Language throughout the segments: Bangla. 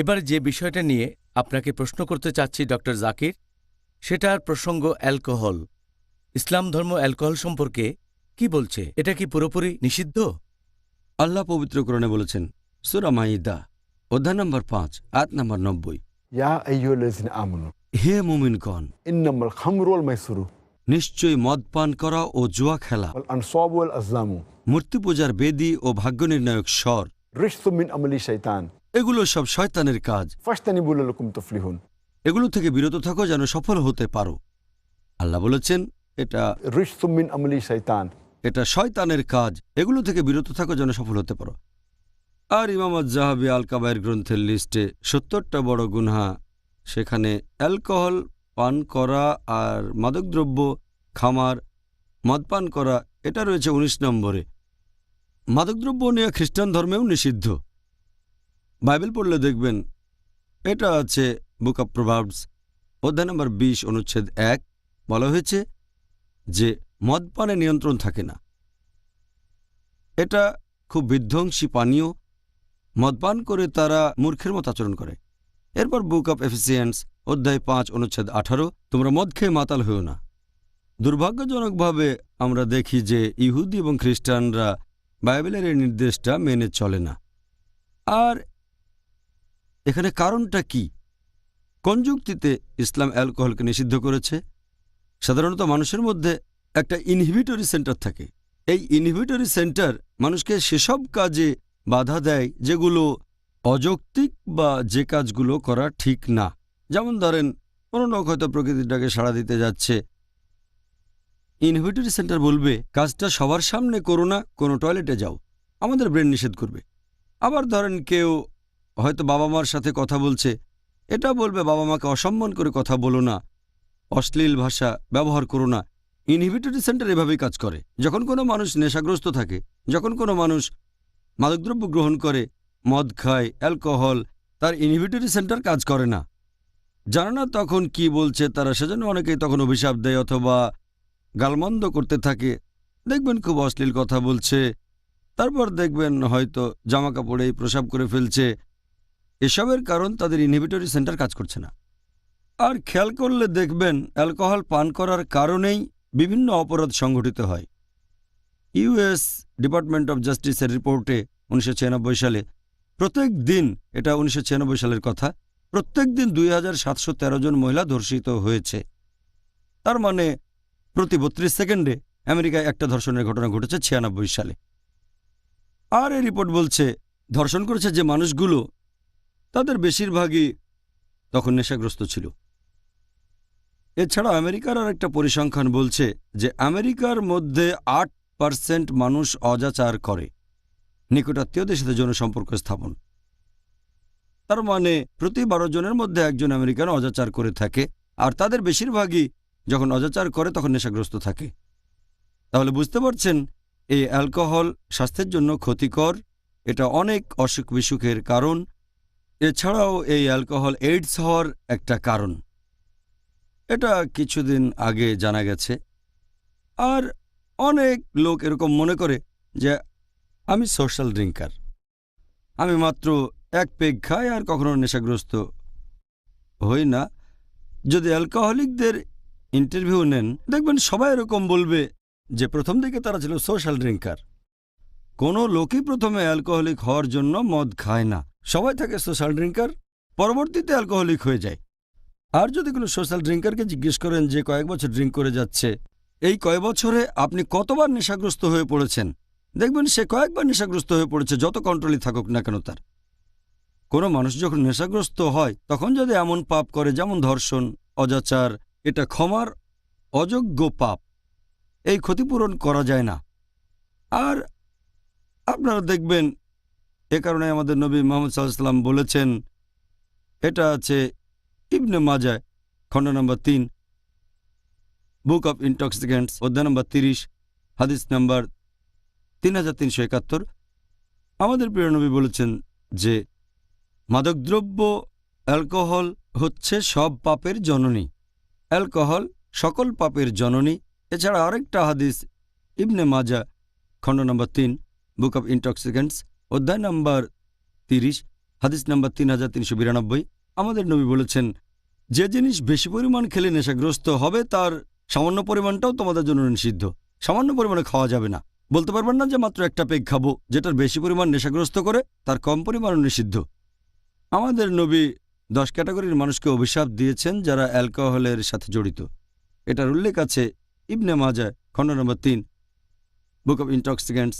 এবার যে বিষয়টা নিয়ে আপনাকে প্রশ্ন করতে চাচ্ছি ডক্টর জাকির সেটার প্রসঙ্গ অ্যালকোহল। ইসলাম ধর্ম অ্যালকোহল সম্পর্কে কি বলছে? এটা কি পুরোপুরি নিষিদ্ধ? আল্লাহ পবিত্রকরণে বলেছেন সুরা মাইদা অধ্যায় নম্বর পাঁচ আট নম্বর নব্বই। হে মুমিনগণ নিশ্চয় মদ পান করা ও জুয়া খেলা মূর্তি পূজার বেদি ও ভাগ্য নির্ণায়ক স্বর রিস্তুমিন আমলি শৈতান এগুলো সব শয়তানের কাজ। এগুলো থেকে বিরত থাকো যেন সফল হতে পারো। আল্লাহ বলেছেন এটা শৈতান এটা শয়তানের কাজ। এগুলো থেকে বিরত থাকো যেন সফল হতে পারো। আর ইমামদ জাহাবি আল কাবায়ের গ্রন্থের লিস্টে সত্তরটা বড় গুনহা। সেখানে অ্যালকোহল পান করা আর মাদকদ্রব্য খামার মদপান করা এটা রয়েছে ১৯ নম্বরে। মাদকদ্রব্য নেওয়া খ্রিস্টান ধর্মেও নিষিদ্ধ। বাইবেল পড়লে দেখবেন এটা আছে বুক অব প্রভাবস, অধ্যায় নম্বর বিশ, অনুচ্ছেদ এক, বলা হয়েছে যে মদপানে নিয়ন্ত্রণ থাকে না। এটা খুব বিধ্বংসী পানীয় মদপান করে তারা মূর্খের মতো আচরণ করে। এরপর বুক অব এফিসিয়েন্স, অধ্যায় পাঁচ, অনুচ্ছেদ আঠারো, তোমরা মদ খেয়ে মাতাল হয়েও না। দুর্ভাগ্যজনকভাবে আমরা দেখি যে ইহুদি এবং খ্রিস্টানরা বাইবেলের এই নির্দেশটা মেনে চলে না। আর এখানে কারণটা কি? কোন যুক্তিতে ইসলাম অ্যালকোহলকে নিষিদ্ধ করেছে? সাধারণত মানুষের মধ্যে একটা ইনহিবিটরি সেন্টার থাকে। এই ইনহিবিটরি সেন্টার মানুষকে সেসব কাজে বাধা দেয় যেগুলো অযৌক্তিক বা যে কাজগুলো করা ঠিক না। যেমন ধরেন, কোনো লোক হয়তো প্রকৃতিটাকে সাড়া দিতে যাচ্ছে। ইনহিবিটরি সেন্টার বলবে, কাজটা সবার সামনে করো না, কোনো টয়লেটে যাও। আমাদের ব্রেন নিষেধ করবে। আবার ধরেন কেউ হয়তো বাবা মার সাথে কথা বলছে। এটা বলবে বাবা মাকে অসম্মান করে কথা বলো না। অশ্লীল ভাষা ব্যবহার করো না। ইনহিবিটরি সেন্টার এভাবেই কাজ করে। যখন কোনো মানুষ নেশাগ্রস্ত থাকে, যখন কোনো মানুষ মাদকদ্রব্য গ্রহণ করে, মদ খায়, অ্যালকোহল, তার ইনহিবিটরি সেন্টার কাজ করে না। জানে না তখন কি বলছে তারা সেজন্য অনেকেই তখন অভিশাপ দেয় অথবা গালমন্দ করতে থাকে। দেখবেন খুব অশ্লীল কথা বলছে, তারপর দেখবেন হয়তো জামা কাপড়েই প্রসাব করে ফেলছে এসবের কারণ তাদের ইনহিবিটরি সেন্টার কাজ করছে না। আর খেয়াল করলে দেখবেন অ্যালকোহল পান করার কারণেই বিভিন্ন অপরাধ সংঘটিত হয়। ইউএস ডিপার্টমেন্ট অব জাস্টিসের রিপোর্টে উনিশশো ছিয়ানব্বই সালে প্রত্যেক দিন, এটা উনিশশো ছিয়ানব্বই সালের কথা, প্রত্যেক দিন দুই হাজার সাতশো তেরো জন মহিলা ধর্ষিত হয়েছে। তার মানে প্রতি বত্রিশ সেকেন্ডে আমেরিকায় একটা ধর্ষণের ঘটনা ঘটেছে ছিয়ানব্বই সালে। আর এই রিপোর্ট বলছে, ধর্ষণ করেছে যে মানুষগুলো তাদের বেশিরভাগই তখন নেশাগ্রস্ত ছিল। এছাড়া আমেরিকার আর একটা পরিসংখ্যান বলছে যে আমেরিকার মধ্যে আট পার্সেন্ট মানুষ অজাচার করে নিকটাত্মীয়দের সাথে জনসম্পর্ক স্থাপন। তার মানে প্রতি বারো জনের মধ্যে একজন আমেরিকান অজাচার করে থাকে, আর তাদের বেশিরভাগই যখন অজাচার করে তখন নেশাগ্রস্ত থাকে। তাহলে বুঝতে পারছেন, এই অ্যালকোহল স্বাস্থ্যের জন্য ক্ষতিকর, এটা অনেক অসুখ বিসুখের কারণ এছাড়াও এই অ্যালকোহল এইডস হওয়ার একটা কারণ। এটা কিছুদিন আগে জানা গেছে। আর অনেক লোক এরকম মনে করে যে, আমি সোশ্যাল ড্রিঙ্কার। আমি মাত্র এক পেগ খাই আর কখনো নেশাগ্রস্ত হই না। যদি অ্যালকোহলিকদের ইন্টারভিউ নেন, দেখবেন সবাই এরকম বলবে যে, প্রথম দিকে তারা ছিল সোশ্যাল ড্রিঙ্কার। কোনো লোকই প্রথমে অ্যালকোহলিক হওয়ার জন্য মদ খায় না। সবাই থাকে সোশ্যাল ড্রিঙ্কার পরবর্তীতে অ্যালকোহলিক হয়ে যায়। আর যদি কোনো সোশ্যাল ড্রিঙ্কারকে জিজ্ঞেস করেন যে কয়েক বছর ড্রিঙ্ক করে যাচ্ছে, এই কয় বছরে আপনি কতবার নেশাগ্রস্ত হয়ে পড়েছেন? দেখবেন সে কয়েকবার নেশাগ্রস্ত হয়ে পড়েছে, যত কন্ট্রোলই থাকুক না কেন তার। কোনো মানুষ যখন নেশাগ্রস্ত হয়, তখন যদি এমন পাপ করে, যেমন ধর্ষণ, অজাচার, এটা ক্ষমার অযোগ্য পাপ। এই ক্ষতিপূরণ করা যায় না। আর আপনারা দেখবেন এ কারণে আমাদের নবী মোহাম্মদ সাল্লাম বলেছেন, এটা আছে ইবনে মাজায় খণ্ড নম্বর তিন, বুক অফ ইন্টক্সিকেন্টস, অধ্যায় নম্বর তিরিশ, হাদিস নম্বর তিন হাজার তিনশো একাত্তর। আমাদের প্রিয় নবী বলেছেন যে, মাদকদ্রব্য, অ্যালকোহল হচ্ছে সব পাপের জননী। অ্যালকোহল সকল পাপের জননী। এছাড়া আরেকটা হাদিস, ইবনে মাজা খণ্ড নম্বর তিন, বুক অব ইন্টক্সিকেন্টস অধ্যায় নম্বর তিরিশ, হাদিস নাম্বার তিন হাজার তিনশো বিরানব্বই। আমাদের নবী বলেছেন, যে জিনিস বেশি পরিমাণ খেলে নেশাগ্রস্ত হবে, তার সামান্য পরিমাণটাও তোমাদের জন্য নিষিদ্ধ। সামান্য পরিমাণে খাওয়া যাবে না। বলতে পারবেন না যে মাত্র একটা পেগ খাব, যেটার বেশি পরিমাণ নেশাগ্রস্ত করে, তার কম পরিমাণও নিষিদ্ধ। আমাদের নবী দশ ক্যাটাগরির মানুষকে অভিশাপ দিয়েছেন যারা অ্যালকোহলের সাথে জড়িত। এটার উল্লেখ আছে ইবনে মাজায় খণ্ড নম্বর তিন, বুক অব ইন্টক্সিকেন্টস,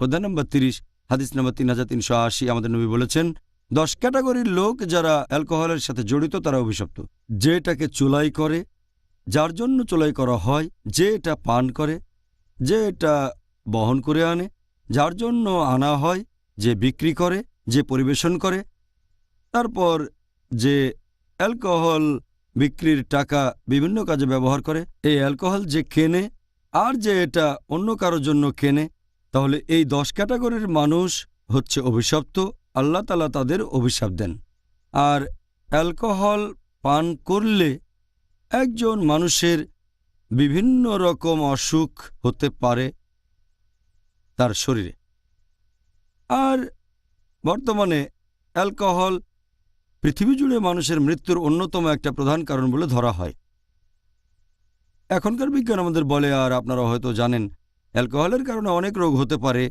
অধ্যায় নম্বর তিরিশ হাদিস নম্বর তিন হাজার তিনশো আশি, আমাদের নবী বলেছেন, দশ ক্যাটাগরির লোক যারা অ্যালকোহলের সাথে জড়িত, তারা অভিশপ্ত। যে এটাকে চুলাই করে, যার জন্য চুলাই করা হয়, যে এটা পান করে, যে এটা বহন করে আনে, যার জন্য আনা হয়, যে বিক্রি করে, যে পরিবেশন করে, তারপর যে অ্যালকোহল বিক্রির টাকা বিভিন্ন কাজে ব্যবহার করে, এই অ্যালকোহল যে কেনে, আর যে এটা অন্য কারোর জন্য কেনে তাহলে এই দশ ক্যাটাগরির মানুষ হচ্ছে অভিশপ্ত, আল্লাহ তালা তাদের অভিশাপ দেন। আর অ্যালকোহল পান করলে একজন মানুষের বিভিন্ন রকম অসুখ হতে পারে তার শরীরে। আর বর্তমানে অ্যালকোহল পৃথিবী জুড়ে মানুষের মৃত্যুর অন্যতম একটা প্রধান কারণ বলে ধরা হয়। এখনকার বিজ্ঞান আমাদের বলে, আর আপনারা হয়তো জানেন অ্যালকোহলের কারণে অনেক রোগ হতে পারে।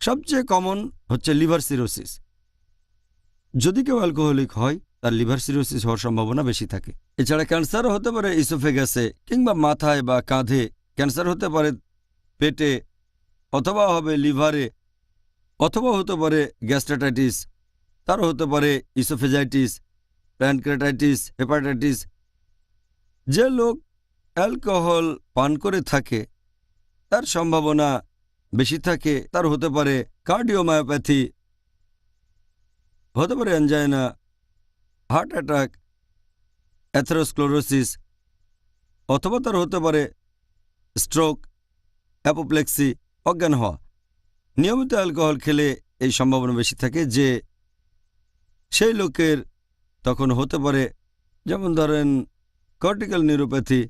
সবচেয়ে কমন হচ্ছে লিভার সিরোসিস। যদি কেউ অ্যালকোহলিক হয়, তার লিভার সিরোসিস হওয়ার সম্ভাবনা বেশি থাকে। এছাড়া ক্যান্সারও হতে পারে ইসোফেগাসে কিংবা মাথায় বা কাঁধে। ক্যান্সার হতে পারে পেটে অথবা হবে লিভারে, অথবা হতে পারে গ্যাস্ট্রাটাইটিস তারও হতে পারে ইসোফেজাইটিস, প্যানক্রেটাইটিস, হেপাটাইটিস। যে লোক অ্যালকোহল পান করে থাকে তার সম্ভাবনা বেশি থাকে, তার হতে পারে কার্ডিওমায়োপ্যাথি, হতে পারে অ্যাঞ্জাইনা হার্ট অ্যাটাক অ্যাথেরোস্ক্লোরোসিস অথবা তার হতে পারে স্ট্রোক অ্যাপোপ্লেক্সি অজ্ঞান হওয়া। নিয়মিত অ্যালকোহল খেলে এই সম্ভাবনা বেশি থাকে যে সেই লোকের তখন হতে পারে, যেমন ধরেন কর্টিক্যাল নিউরোপ্যাথি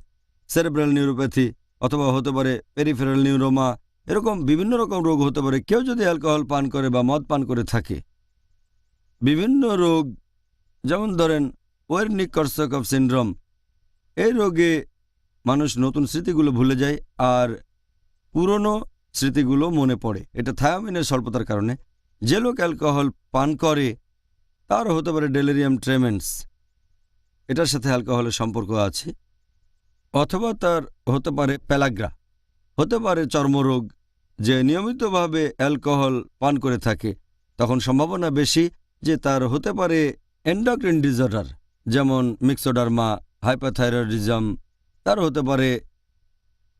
সেরেব্রাল নিউরোপ্যাথি অথবা হতে পারে পেরিফেরাল নিউরোমা এরকম বিভিন্ন রকম রোগ হতে পারে। কেউ যদি অ্যালকোহল পান করে বা মদ পান করে থাকে, বিভিন্ন রোগ, যেমন ধরেন ওয়ার্নিক কর্সকফ সিন্ড্রোম এই রোগে মানুষ নতুন স্মৃতিগুলো ভুলে যায় আর পুরনো স্মৃতিগুলো মনে পড়ে। এটা থায়ামিনের স্বল্পতার কারণে। যে লোক অ্যালকোহল পান করে, তার হতে পারে ডেলেরিয়াম ট্রেমেন্স এটার সাথে অ্যালকোহলের সম্পর্ক আছে। অথবা তার হতে পারে প্যালাগ্রা, হতে পারে চর্মরোগ যে নিয়মিতভাবে অ্যালকোহল পান করে থাকে। তখন সম্ভাবনা বেশি যে তার হতে পারে এন্ডোক্রিন ডিসঅর্ডার, যেমন মিক্সোডার্মা হাইপাথাইরয়েডিজম তার হতে পারে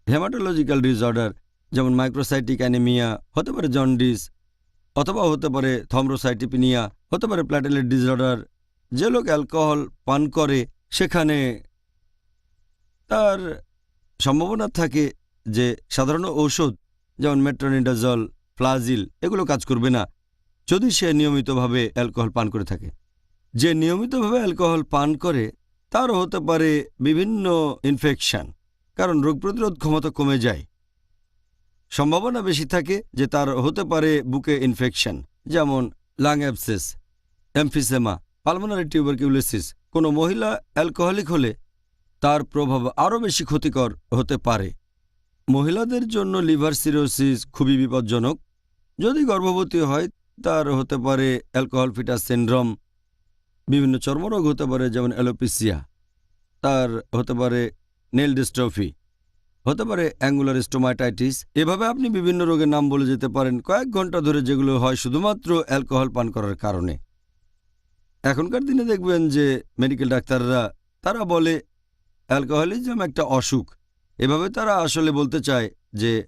হেমাটোলজিক্যাল ডিসঅর্ডার, যেমন মাইক্রোসাইটিক অ্যানিমিয়া, হতে পারে জন্ডিস, অথবা হতে পারে থমরোসাইটিপিনিয়া হতে পারে প্ল্যাটেলেট ডিসঅর্ডার। যে লোক অ্যালকোহল পান করে, সেখানে তার সম্ভাবনা থাকে যে সাধারণ ঔষধ, যেমন মেট্রোনিডাজল ফ্লাজিল এগুলো কাজ করবে না যদি সে নিয়মিতভাবে অ্যালকোহল পান করে থাকে। যে নিয়মিতভাবে অ্যালকোহল পান করে, তারও হতে পারে বিভিন্ন ইনফেকশন কারণ রোগ প্রতিরোধ ক্ষমতা কমে যায়। সম্ভাবনা বেশি থাকে যে তার হতে পারে বুকে ইনফেকশন যেমন lung abscess emphysema pulmonary tuberculosis কোনো মহিলা অ্যালকোহলিক হলে তার প্রভাব আরও বেশি ক্ষতিকর হতে পারে। মহিলাদের জন্য লিভার সিরোসিস খুবই বিপজ্জনক। যদি গর্ভবতী হয়, তার হতে পারে অ্যালকোহল ফিটাস সিন্ড্রোম, বিভিন্ন চর্মরোগ হতে পারে, যেমন অ্যালোপিসিয়া। তার হতে পারে নেল ডিস্ট্রফি, হতে পারে অ্যাঙ্গুলার স্টোমাটাইটিস এভাবে আপনি বিভিন্ন রোগের নাম বলে যেতে পারেন কয়েক ঘণ্টা ধরে যেগুলো হয় শুধুমাত্র অ্যালকোহল পান করার কারণে। এখনকার দিনে দেখবেন যে মেডিকেল ডাক্তাররা, তারা বলে অ্যালকোহলিজম একটা অসুখ। এভাবে তারা আসলে বলতে চায় যে,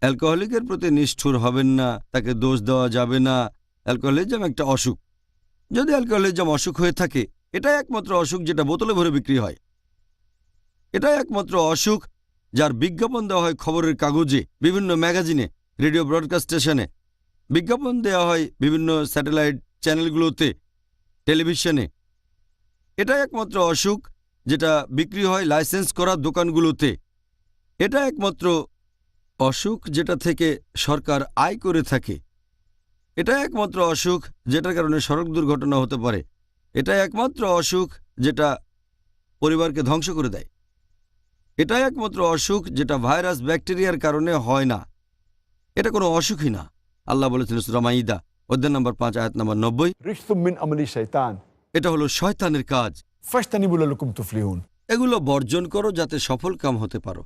অ্যালকোহলিকের প্রতি নিষ্ঠুর হবেন না, তাকে দোষ দেওয়া যাবে না, অ্যালকোহলিজম একটা অসুখ। যদি অ্যালকোহলিজম অসুখ হয়ে থাকে, এটাই একমাত্র অসুখ যেটা বোতলে ভরে বিক্রি হয়। এটাই একমাত্র অসুখ যার বিজ্ঞাপন দেওয়া হয় খবরের কাগজে, বিভিন্ন ম্যাগাজিনে, রেডিও ব্রডকাস্ট স্টেশনে। বিজ্ঞাপন দেওয়া হয় বিভিন্ন স্যাটেলাইট চ্যানেলগুলোতে, টেলিভিশনে। এটাই একমাত্র অসুখ যেটা বিক্রি হয় লাইসেন্স করা দোকানগুলোতে। এটা একমাত্র অসুখ যেটা থেকে সরকার আয় করে থাকে। এটা একমাত্র অসুখ যেটার কারণে সড়ক দুর্ঘটনা হতে পারে। এটা একমাত্র অসুখ যেটা পরিবারকে ধ্বংস করে দেয়। এটা একমাত্র অসুখ যেটা ভাইরাস ব্যাকটেরিয়ার কারণে হয় না। এটা কোনো অসুখই না। আল্লাহ বলেছিল সুরামাইদা অধ্যায় নম্বর পাঁচ আয়াত নম্বর নব্বই। এটা হলো শয়তানের কাজ। ফাস্তানিবুল লুকুম তুফলিহুন। এগুলো বর্জন করো যাতে সফল কাম হতে পারো।